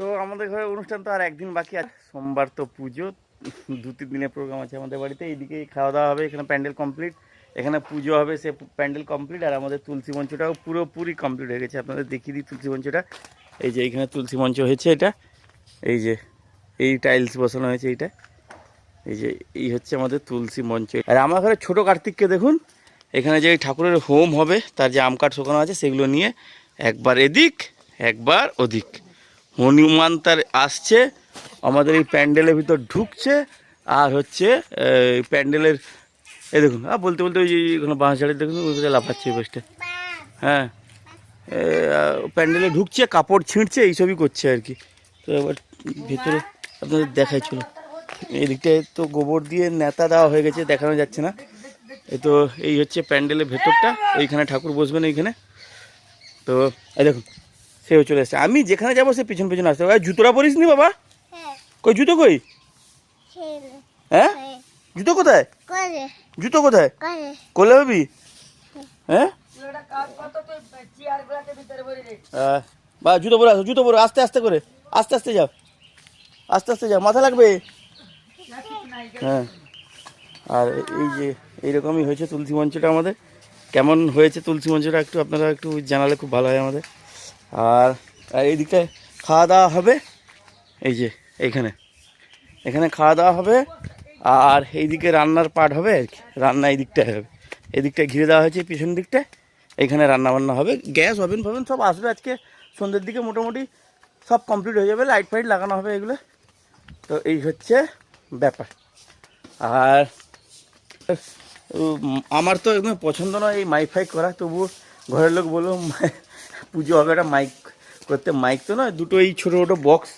তো আমাদের ঘরে অনুষ্ঠান তো আর একদিন বাকি আছে। সোমবার তো পুজো, দু তিন দিনের প্রোগ্রাম আছে আমাদের বাড়িতে। এইদিকে খাওয়া দাওয়া হবে, এখানে প্যান্ডেল কমপ্লিট এখানে পুজো হবে, সে প্যান্ডেল কমপ্লিট আর আমাদের তুলসী মঞ্চটাও পুরোপুরি কমপ্লিট হয়ে গেছে। আপনাদের দেখিয়ে দিই তুলসী মঞ্চটা। এই যে এইখানে তুলসী মঞ্চ হয়েছে এটা। এই যে, এই টাইলস বসানো হয়েছে এইটা। এই যে, এই হচ্ছে আমাদের তুলসী মঞ্চ। আর আমার ঘরে ছোটো কার্তিককে দেখুন। এখানে যে ঠাকুরের হোম হবে, তার যে আম কাঠ শোকানো আছে, সেগুলো নিয়ে একবার এদিক, একবার ওদিক। হনুমান তার আসছে, আমাদের এই প্যান্ডেলের ভিতর ঢুকছে, আর হচ্ছে প্যান্ডেলের এই দেখুন আর বলতে বলতে ওই যে এখানে বাঁশ ঝাড়ে দেখুন, ওই লাফাচ্ছে ওই পাশটা। হ্যাঁ প্যান্ডেলে ঢুকছে, কাপড় ছিঁড়ছে এইসবই করছে আর কি। তো এবার ভেতরে আপনাদের দেখাই চলো এই দিকটায় তো গোবর দিয়ে নেতা দেওয়া হয়ে গেছে, দেখানো যাচ্ছে না। এ তো এই হচ্ছে প্যান্ডেলের ভেতরটা, ওইখানে ঠাকুর বসবেন এইখানে। তো এই দেখুন সেও চলে আসছে। আমি যেখানে যাব সে পিছন পিছন আসতে হবে। জুতোটা পরিস নি বাবা? হ্যাঁ। কই জুতো কই? হ্যাঁ? হ্যাঁ। জুতো কোথায়? জুতো কোথায়? কোলে। হবি হ্যাঁ? বা জুতো পরে আসো জুতো পরে আস্তে আস্তে করে। আস্তে আস্তে যাও। আস্তে আস্তে যাও। মাথা লাগবে? হ্যাঁ। আর এই যে এইরকমই হয়েছে তুলসী মঞ্চটা আমাদের। কেমন হয়েছে তুলসী মঞ্চটা একটু আপনারা একটু জানালে খুব ভালো হয় আমাদের। আর আর এই দিকটায় খাওয়া দাওয়া হবে। এই যে, এইখানে। এখানে খাওয়া দাওয়া হবে। আর এইদিকে রান্নার পার্ট হবে আর কি। রান্না এই দিকটায় হবে। এই দিকটায় ঘিরে দেওয়া হয়েছে, পিছন দিকটায় এখানে রান্না বান্না হবে। গ্যাস, ওভেন, ফভেন সব আসবে আজকে। সন্ধ্যের দিকে মোটামুটি সব কমপ্লিট হয়ে যাবে। লাইট ফাইট লাগানো হবে এগুলো। তো এই হচ্ছে ব্যাপার। আর আমার তো একদম পছন্দ নয় এই মাইক ফাইক করা। তবুও ঘরের লোক বলল পুজো হবে একটা মাইক করতে। মাইক তো নয় দুটো এই ছোটো ছোটো বক্স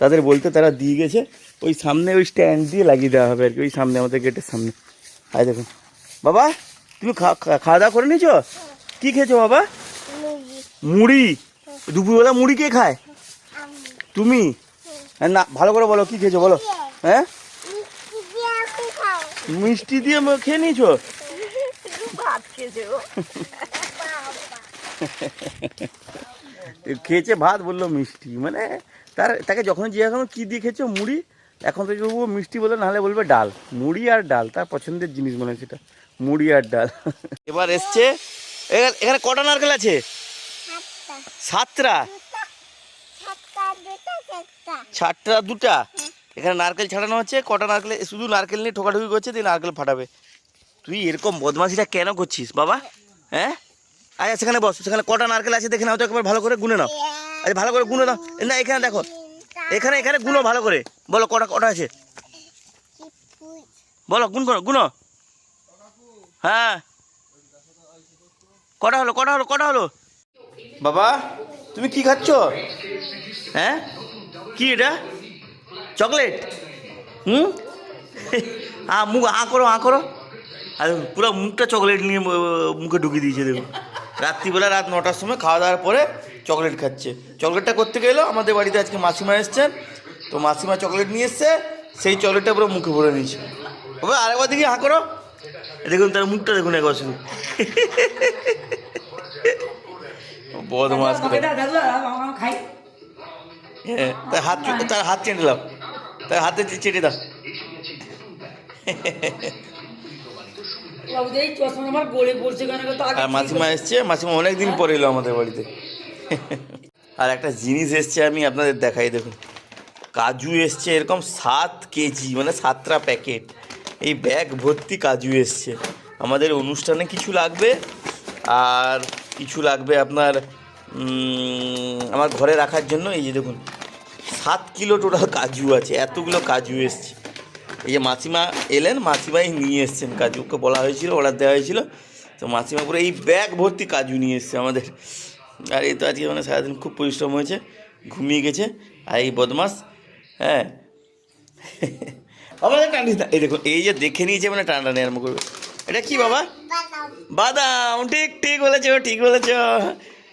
তাদের বলতে তারা দিয়ে গেছে। ওই সামনে ওই স্ট্যান্ড দিয়ে লাগিয়ে দেওয়া হবে আর কি ওই সামনে আমাদের গেটের সামনে। আয় দেখুন বাবা তুমি খাওয়া দাওয়া করে নিয়েছো? কী খেয়েছো বাবা? মুড়ি। দুপুরবেলা মুড়ি কে খায়? তুমি? হ্যাঁ, না ভালো করে বলো কী খেয়েছো বলো? হ্যাঁ? মিষ্টি দিয়ে খেয়ে নিয়েছো? ভাত খেয়েছে খেয়েছে ভাত বলল মিষ্টি। মানে তার, তাকে যখন জিজ্ঞাসা করলাম, কী দিয়ে খেয়েছো মুড়ি? এখন থেকে ও মিষ্টি বলে নাহলে বলবে ডাল। মুড়ি আর ডাল, তার পছন্দের জিনিস মনে হয় সেটা। মুড়ি আর ডাল। এবার এসছে, এখানে- এখানে কটা নারকেল আছে? সাতটা। সাতটা দুটা? এখানে নারকেল ছাড়ানো হচ্ছে, কটা নারকেল, শুধু নারকেল নিয়ে ঠোকাঠুকি করছে, দিয়ে নারকেল ফাটাবে। তুই এরকম বদমাশিটা কেন করছিস, বাবা? হ্যাঁ? আচ্ছা সেখানে বস সেখানে কটা নারকেল আছে দেখে নাও তো একবার ভালো করে গুনে নাও। আচ্ছা ভালো করে গুনে নাও। না এখানে দেখো এখানে এখানে গুনো ভালো করে। বলো কটা কটা আছে? বলো গুন করো গুনো। হ্যাঁ। কটা হলো কটা হলো কটা হলো? বাবা তুমি কি খাচ্ছ? হ্যাঁ? কি এটা? চকলেট? হুম? হ্যাঁ মুখ হাঁ করো হাঁ করো। আর পুরো মুখটা চকলেট নিয়ে মুখে ঢুকিয়ে দিয়েছে দেখুন রাত্রিবেলা রাত নটার সময় খাওয়া দাওয়ার পরে চকলেট খাচ্ছে। চকলেটটা করতে গেলো আমাদের বাড়িতে আজকে মাসিমা এসছেন। তো মাসিমা চকলেট নিয়ে এসছে, সেই চকলেটটা পুরো মুখে ভরে নিয়েছে। বাবা, আরেকবার দেখি, হাঁ করো। দেখুন, তার মুখটা দেখুন একবার শুধু। হ্যাঁ তার হাত তার হাত চেটে দাও। তার হাতে চেটে দাও। আর মাসিমা এসছে? মাসিমা অনেক দিন পরে এলো আমাদের বাড়িতে। আর একটা জিনিস এসছে আমি আপনাদের দেখাই দেখুন। কাজু এসছে এরকম সাত কেজি মানে সাতটা প্যাকেট। এই ব্যাগ ভর্তি কাজু এসছে। আমাদের অনুষ্ঠানে কিছু লাগবে আর কিছু লাগবে আপনার আমার ঘরে রাখার জন্য। এই যে দেখুন সাত কিলো টোটাল কাজু আছে এতগুলো কাজু এসছে। এই যে মাসিমা এলেন, মাসিমাই নিয়ে এসছেন কাজু ওকে বলা হয়েছিল অর্ডার দেওয়া হয়েছিল। তো মাসিমা পুরো এই ব্যাগ ভর্তি কাজু নিয়ে এসছে আমাদের। আর এই তো আজকে মানে সারাদিন খুব পরিশ্রম হয়েছে, ঘুমিয়ে গেছে। আর এই বদমাস হ্যাঁ। আমাদের টানিস এই দেখুন, এই যে দেখে নিয়েছে মানে টানাটানি আরম্ভ করবে। এটা কি বাবা? বাদাম। ঠিক ঠিক বলেছ ঠিক বলেছ।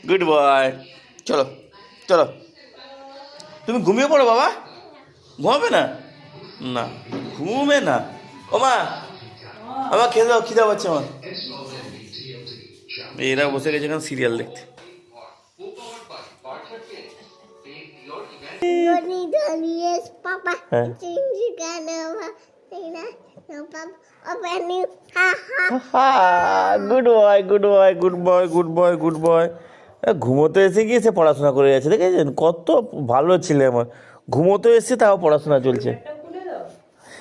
গুড বয় চলো চলো। তুমি ঘুমিয়ে পড়ো বাবা? ঘুমাবে না? না। ঘুমে না। ও মা আমার খেয়ে দাও খিদা পাচ্ছে আমার। এরা বসে গেছে এখন সিরিয়াল দেখতে. Good boy good boy good boy good boy good boy ঘুমোতে এসে গিয়ে সে পড়াশোনা করে যাচ্ছে। দেখেছেন? কত ভালো ছেলে আমার। ঘুমোতে এসে তাও পড়াশোনা চলছে।